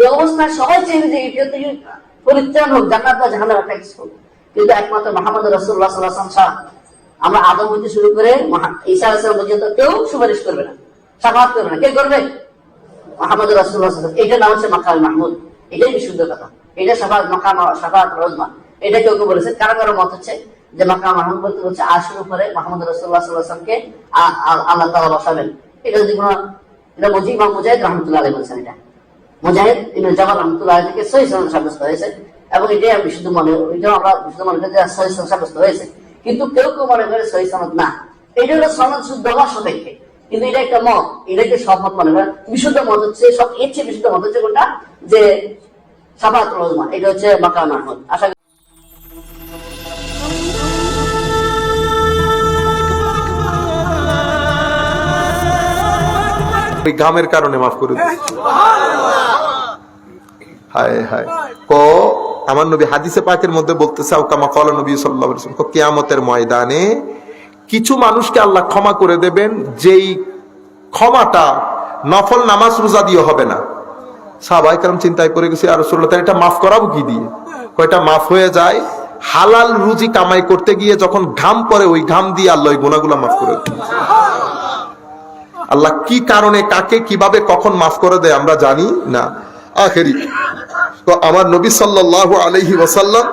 এই অবস্থায় সবাই চাইবে যে এটা থেকে পরিত্রাণ হোক, জান্নাত বা জাহান্নাম একটা কিছু হোক। কিন্তু একমাত্র মোহাম্মদ রসুল্লাহ সাল্লাহ ছাড়া আমরা আদম হইতে শুরু করে ঈসা আলাইসালাম পর্যন্ত কেউ সুপারিশ করবে না, সাফাত করবে না। কে করবে? মোহাম্মদ রাসুল্লাহ এইটা নাম হচ্ছে মাকাল মাহমুদ। এটাই বিশুদ্ধ কথা। এটা সাফাত, মাকাম, সাফাত, রোজমা। এটা কেউ কেউ বলেছে। কারও কারও মত হচ্ছে যে মাকাম মাহমুদ বলতে হচ্ছে আশুর উপরে মোহাম্মদ রসুল্লাহ সাল্লাহামকে আল্লাহ তালা বসাবেন। এটা যদি কোনো এটা মজিব ইমাম মুজাহিদ রহমতুল্লাহ আলী বলছেন এটা। মুজাহিদ ইবনে জামাল রহমতুল্লাহ থেকে সহি সনদ সাব্যস্ত হয়েছে এবং এটাই আমি মনে আমরা মনে করি সহি সনদ সাব্যস্ত হয়েছে। কিন্তু কেউ কেউ মনে করে সহি সনদ না। এটা হলো সনদ শুদ্ধ হওয়ার সাপেক্ষে। কিন্তু এটা একটা মত, এটাকে সব মত মনে করে বিশুদ্ধ মত হচ্ছে, সব এর চেয়ে বিশুদ্ধ মত হচ্ছে কোনটা? যে সাফাত রহমান এটা হচ্ছে মাকাম আহমদ। আশা ওই ঘামের কারণে মাফ করে দিই হায় হায়। ক, আমার নবী হাদিসে পাকের মধ্যে বলতেছে কামা কল নবী আলাইহি কিয়ামতের ময়দানে কিছু মানুষকে আল্লাহ ক্ষমা করে দেবেন, যেই ক্ষমাটা নফল নামাজ রোজা দিয়ে হবে না। সাহাবাই কারণ চিন্তায় পড়ে গেছি আর রসুল্লাহ এটা মাফ করাবো কি দিয়ে? কয়টা মাফ হয়ে যায়? হালাল রুজি কামাই করতে গিয়ে যখন ঘাম পড়ে, ওই ঘাম দিয়ে আল্লাহ ওই গুণাগুলা মাফ করে দেন আল্লাহ কি কারণে কাকে কীভাবে কখন মাফ করে দেয় আমরা জানি না। আখেরি। তো আমার নবী সাল্লাল্লাহু আলাইহি ওয়াসাল্লাম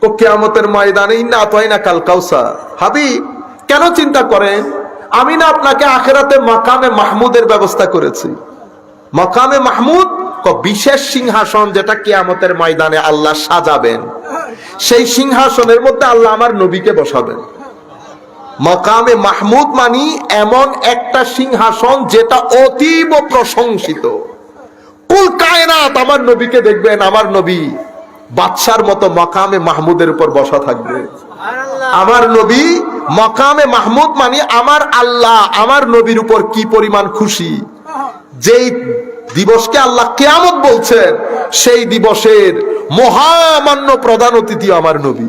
তো কিয়ামতের ময়দানে ইন্না আতাইনা কাল কাউসার। হাবিব, কেন চিন্তা করেন? আমি না আপনাকে আখেরাতে মাকামে মাহমুদের ব্যবস্থা করেছি। মকামে মাহমুদ বিশেষ সিংহাসন যেটা কিয়ামতের ময়দানে আল্লাহ সাজাবেন। সেই সিংহাসনের মধ্যে আল্লাহ আমার নবীকে বসাবেন। মকামে মাহমুদ মানি এমন একটা সিংহাসন যেটা অতীব প্রশংসিত। কুল কায়নাত আমার নবীকে দেখবেন আমার নবী বাদশার মতো মকামে মাহমুদের উপর বসা থাকবে। আমার নবী মকামে মাহমুদ মানে আমার আল্লাহ আমার নবীর উপর কি পরিমাণ খুশি। যেই দিবসকে আল্লাহ কেয়ামত বলছেন সেই দিবসের মহামান্য প্রধান অতিথি আমার নবী।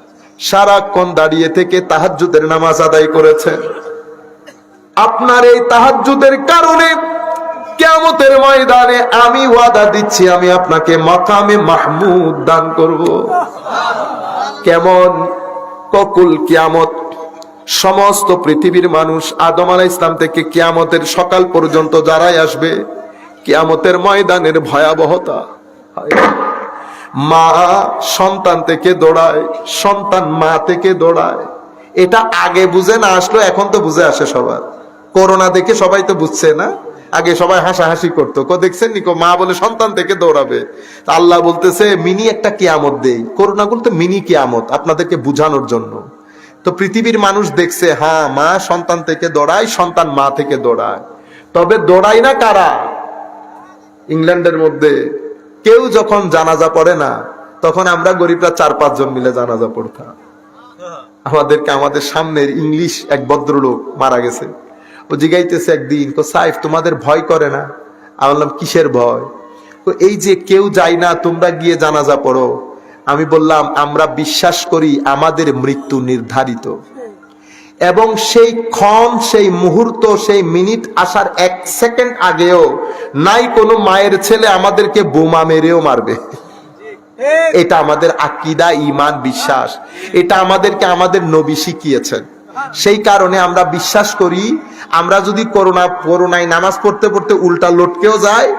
সারাক্ষণ দাঁড়িয়ে থেকে তাহাজ্জুদের নামাজ আদায় করেছেন আপনার এই তাহাজ্জুদের কারণে কেমতের ময়দানে আমি ওয়াদা দিচ্ছি, আমি আপনাকে মাকামে মাহমুদ দান করব। কেমন? ককুল কিয়ামত। সমস্ত পৃথিবীর মানুষ আদম আলা ইসলাম থেকে কিয়ামতের সকাল পর্যন্ত যারাই আসবে, কিয়ামতের ময়দানের ভয়াবহতা। হায়। মা সন্তান থেকে দৌড়ায়, সন্তান মা থেকে দৌড়ায়। এটা আগে বুঝে না আসলো, এখন তো বুঝে আসে সবার। করোনা দেখে সবাই তো বুঝছে না? আগে সবাই হাসাহাসি করতো। কো, দেখছেন নিকো মা বলে সন্তান থেকে দৌড়াবে। আল্লাহ বলতেছে, মিনি একটা কিয়ামত দেই। করোনা বলতে মিনি কিয়ামত, আপনাদেরকে বুঝানোর জন্য। তো পৃথিবীর মানুষ দেখছে হ্যাঁ মা সন্তান থেকে দৌড়ায়, সন্তান মা থেকে দৌড়ায়। তবে দৌড়ায় না কারা? ইংল্যান্ডের মধ্যে কেউ যখন জানাজা পড়ে না, তখন আমরা গরিবরা চার, পাঁচজন মিলে জানাজা পড়তাম। আমাদেরকে আমাদের সামনের ইংলিশ এক ভদ্রলোক মারা গেছে। ও জিগাইতেছে একদিন, তো সাইফ, তোমাদের ভয় করে না? আমি বললাম কিসের ভয়? এই যে কেউ যায় না, তোমরা গিয়ে জানাজা পড়ো। আমি বললাম, আমরা বিশ্বাস করি আমাদের মৃত্যু নির্ধারিত। এবং সেই ক্ষণ, সেই মুহূর্ত, সেই মিনিট আসার এক সেকেন্ড আগেও নাই কোনো মায়ের ছেলে আমাদেরকে বোমা মেরেও মারবে। এটা আমাদের আকিদা ইমান বিশ্বাস। এটা আমাদেরকে আমাদের নবী শিখিয়েছেন। সেই কারণে আমরা বিশ্বাস করি, আমরা যদি করোনা, করোনায় নামাজ পড়তে পড়তে উল্টা লটকেও যায়,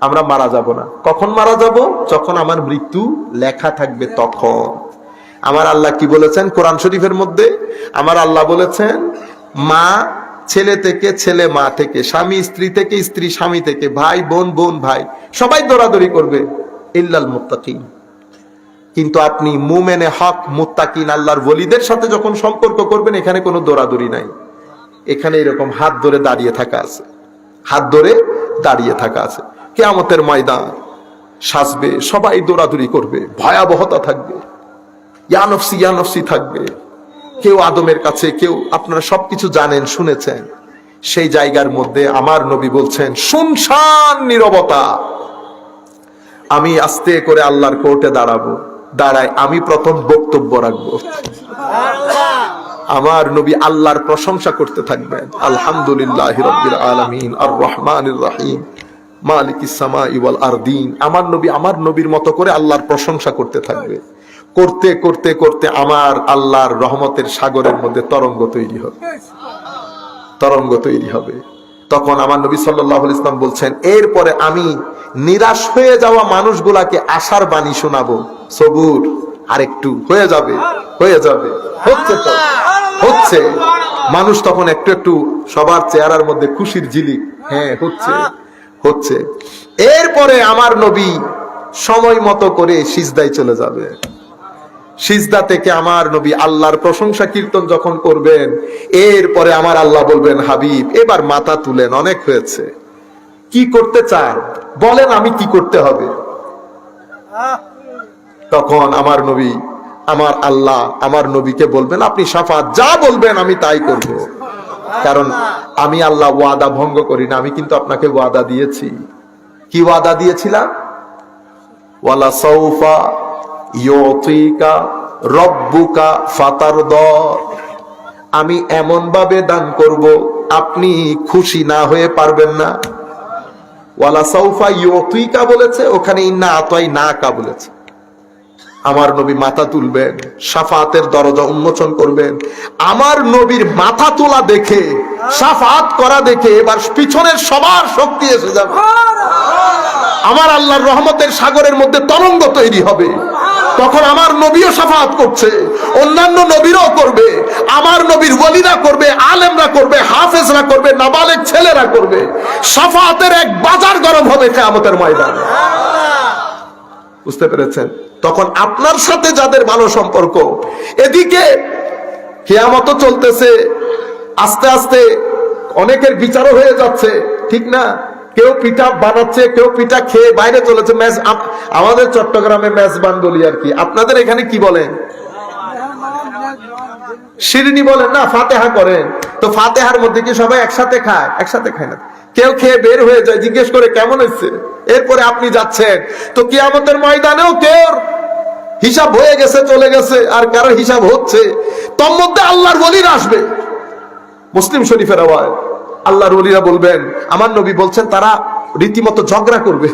আমরা মারা যাব না। কখন মারা যাব? যখন আমার মৃত্যু লেখা থাকবে তখন। আমার আল্লাহ কি বলেছেন? কোরআন শরীফের মধ্যে আমার আল্লাহ বলেছেন, মা ছেলে থেকে ছেলে, মা থেকে স্বামী, স্ত্রী থেকে স্ত্রী, স্বামী থেকে ভাই, বোন বোন, ভাই, সবাই দৌড়াদৌড়ি করবে। ইল্লাল মুত্তাকিন। কিন্তু আপনি মুমেনে হক, মুত্তাকিন, আল্লাহর ওলিদের সাথে যখন সম্পর্ক করবেন, এখানে কোনো দৌড়াদৌড়ি নাই। এখানে এরকম হাত ধরে দাঁড়িয়ে থাকা আছে। হাত ধরে দাঁড়িয়ে থাকা আছে। কেয়ামতের ময়দান সাজবে, সবাই দৌড়াদৌড়ি করবে, ভয়াবহতা থাকবে। ইয়ানফসি ইয়ানফসি থাকবে। কেউ আদমের কাছে, কেউ আপনারা সবকিছু জানেন, শুনেছেন। সেই জায়গার মধ্যে আমার নবী বলছেন, শুনশান নীরবতা। আমি আস্তে করে আল্লাহর কোর্টে দাঁড়াবো। দাঁড়ায় আমি প্রথম বক্তব্য রাখব। আমার নবী আল্লাহর প্রশংসা করতে থাকবেন। আলহামদুলিল্লাহ রব্বিল আলামিন আর রহমানির রহিম মালিক ইসামা ইওয়াল আরদিন। আমার নবী, আমার নবীর মতো করে আল্লাহর প্রশংসা করতে থাকবে। করতে করতে করতে আমার আল্লাহর রহমতের সাগরের মধ্যে তরঙ্গ তৈরি হবে। তরঙ্গ তৈরি হবে। তখন আমার নবী সাল্লাহ ইসলাম বলছেন, এরপরে আমি নিরাশ হয়ে যাওয়া মানুষগুলাকে আশার বাণী শোনাবো। সবুর, আরেকটু, হয়ে যাবে হয়ে যাবে, হচ্ছে তো, হচ্ছে। মানুষ তখন একটু একটু সবার চেহারার মধ্যে খুশির ঝিলিক হ্যাঁ হচ্ছে হচ্ছে। এরপরে আমার নবী সময় মতো করে সিজদায় চলে যাবে। সিজদা থেকে আমার নবী আল্লাহর প্রশংসা কীর্তন যখন করবেন, এরপরে আমার আল্লাহ বলবেন, হাবিব, এবার মাথা তুলেন, অনেক হয়েছে। কি করতে চান? বলেন আমি কি করতে হবে। তখন আমার নবী, আমার আল্লাহ, আমার নবীকে বলবেন, আপনি সাফাত যা বলবেন আমি তাই করব। কারণ আমি আল্লাহ ওয়াদা ভঙ্গ করি না, আমি কিন্তু আপনাকে ওয়াদা দিয়েছি। কি ওয়াদা দিয়েছিলাম? ওয়ালা সৌফা আমি এমন ভাবে দান করব, আপনি খুশি না হয়ে পারবেন না। ওয়ালা সৌফা ইয়তিকা বলেছে ওখানে ইন্না আতই না কা বলেছে। আমার নবী মাথা তুলবেন, সাফাতের দরজা উন্মোচন করবেন। আমার নবীর মাথা তোলা দেখে, সাফাত করা দেখে এবার পিছনের সবার শক্তি এসে যাবে। আমার আল্লাহর রহমতের সাগরের মধ্যে তরঙ্গ তৈরি হবে। তখন আমার নবীও সাফাত করছে, অন্যান্য নবীরাও করবে, আমার নবীর ওলিরা করবে, আলেমরা করবে, হাফেজরা করবে নাবালেক ছেলেরা করবে। সাফাতের এক বাজার গরম হবে কেয়ামতের ময়দান। বুঝতে পেরেছেন? তখন আপনার সাথে যাদের ভালো সম্পর্ক, এদিকে কেয়ামত চলতেছে, আস্তে আস্তে অনেকের বিচারও হয়ে যাচ্ছে, ঠিক না? কেউ পিঠা বানাচ্ছে, কেউ পিঠা খেয়ে বাইরে চলেছে, ম্যাচ আমাদের চট্টগ্রামে মেজবান বলি আর কি। আপনাদের এখানে কি বলেন শিরিনি বলেন না, ফাতেহা করেন তো ফাতেহার মধ্যে কি সবাই একসাথে খায়? একসাথে খায় না। কেউ খেয়ে বের হয়ে যায়, জিজ্ঞেস করে, কেমন হয়েছে? এরপরে আপনি যাচ্ছেন। তো কিয়ামতের ময়দানেও কেউ হিসাব হয়ে গেছে, চলে গেছে, আর কারও হিসাব হচ্ছে। তোর মধ্যে আল্লাহর বলিরা আসবে। মুসলিম শরীফের আওয়াজ। আল্লাহর ওলিরা বলবেন আমার নবী বলছেন তারা রীতিমতো ঝগড়া করবে।